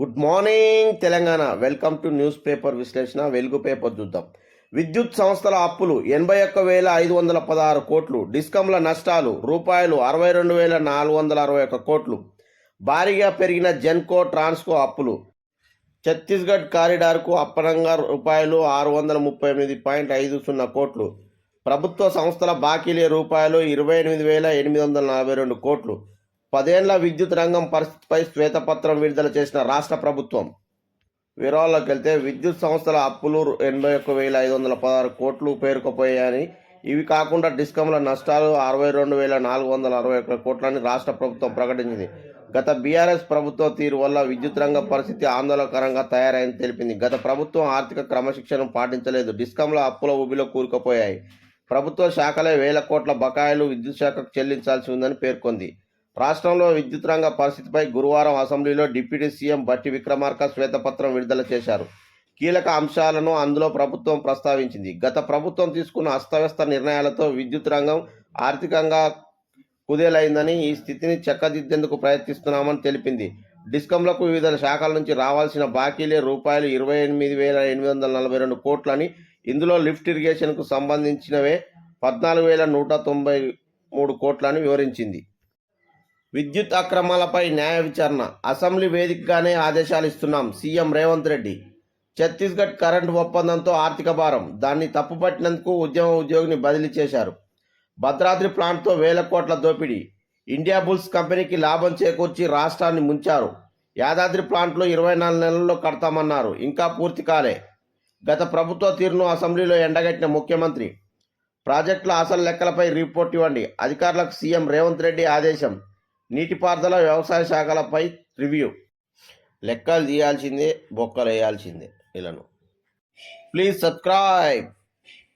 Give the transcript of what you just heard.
Good morning Telangana. Welcome to news paper విశ్లేషణ. Velugu paper చూద్దాం. విద్యుత్ సంస్థల అప్పులు ఎనభై ఒక్క వేల ఐదు వందల పదహారు కోట్లు. డిస్కంల నష్టాలు రూపాయలు అరవై రెండు వేల నాలుగు వందల అరవై ఒక్క కోట్లు. భారీగా పెరిగిన జెన్కో ట్రాన్స్కో అప్పులు. ఛత్తీస్గఢ్ కారిడార్కు అప్పనంగా రూపాయలు ఆరు వందల ముప్పై ఎనిమిది పాయింట్ ఐదు సున్నా కోట్లు. ప్రభుత్వ సంస్థల బాకీలే రూపాయలు ఇరవై ఎనిమిది వేల ఎనిమిది వందల నలభై రెండు కోట్లు. పదేళ్ళ విద్యుత్ రంగం పరిస్థితిపై శ్వేతపత్రం విడుదల చేసిన రాష్ట్ర ప్రభుత్వం. వివరాల్లోకి వెళ్తే విద్యుత్ సంస్థల అప్పులు ఎనభై ఒక్క వేల ఐదు వందల పదహారు కోట్లు పేరుకుపోయాయని ఇవి కాకుండా డిస్కంల నష్టాలు అరవై రెండు వేల నాలుగు వందల అరవై ఒక్క కోట్లని రాష్ట్ర ప్రభుత్వం ప్రకటించింది. గత బీఆర్ఎస్ ప్రభుత్వ తీరు వల్ల విద్యుత్ రంగ పరిస్థితి ఆందోళనకరంగా తయారైంది తెలిపింది. గత ప్రభుత్వం ఆర్థిక క్రమశిక్షణ పాటించలేదు. డిస్కంల అప్పుల ఊబిలో కూరుకుపోయాయి. ప్రభుత్వ శాఖలే వేల కోట్ల బకాయిలు విద్యుత్ శాఖకు చెల్లించాల్సి ఉందని పేర్కొంది. రాష్ట్రంలో విద్యుత్ రంగ పరిస్థితిపై గురువారం అసెంబ్లీలో డిప్యూటీ సీఎం బట్టి విక్రమార్క శ్వేతపత్రం విడుదల చేశారు. కీలక అంశాలను అందులో ప్రభుత్వం ప్రస్తావించింది. గత ప్రభుత్వం తీసుకున్న అస్తవ్యస్త నిర్ణయాలతో విద్యుత్ రంగం ఆర్థికంగా కుదేలైందని ఈ స్థితిని చక్కదిద్దేందుకు ప్రయత్నిస్తున్నామని తెలిపింది. డిస్కంలకు వివిధ శాఖల నుంచి రావాల్సిన బాకీలే రూపాయలు ఇరవై ఎనిమిది వేల ఎనిమిది వందల నలభై రెండు కోట్లని ఇందులో లిఫ్ట్ ఇరిగేషన్కు సంబంధించినవే పద్నాలుగు వేల నూట తొంభై మూడు కోట్లని వివరించింది. విద్యుత్ అక్రమాలపై న్యాయ విచారణ అసెంబ్లీ వేదికగానే ఆదేశాలు ఇస్తున్నాం సీఎం రేవంత్ రెడ్డి. ఛత్తీస్గఢ్ కరెంటు ఒప్పందంతో ఆర్థిక భారం దాన్ని తప్పుపట్టినందుకు ఉద్యమ ఉద్యోగిని బదిలీ చేశారు. భద్రాద్రి ప్లాంట్తో వేల కోట్ల దోపిడీ ఇండియా బుల్స్ కంపెనీకి లాభం చేకూర్చి రాష్ట్రాన్ని ముంచారు. యాదాద్రి ప్లాంట్లో ఇరవై నాలుగు నెలల్లో కడతామన్నారు ఇంకా పూర్తి కాలే. గత ప్రభుత్వ తీరును అసెంబ్లీలో ఎండగట్టిన ముఖ్యమంత్రి ప్రాజెక్టుల అసలు లెక్కలపై రిపోర్ట్ ఇవ్వండి అధికారులకు సీఎం రేవంత్ రెడ్డి ఆదేశం. నీటిపారుదల వ్యవసాయ శాఖలపై రివ్యూ. లెక్కలు తీయాల్సిందే బొక్కలు వేయాల్సిందే ఇలాను ప్లీజ్ సబ్స్క్రైబ్.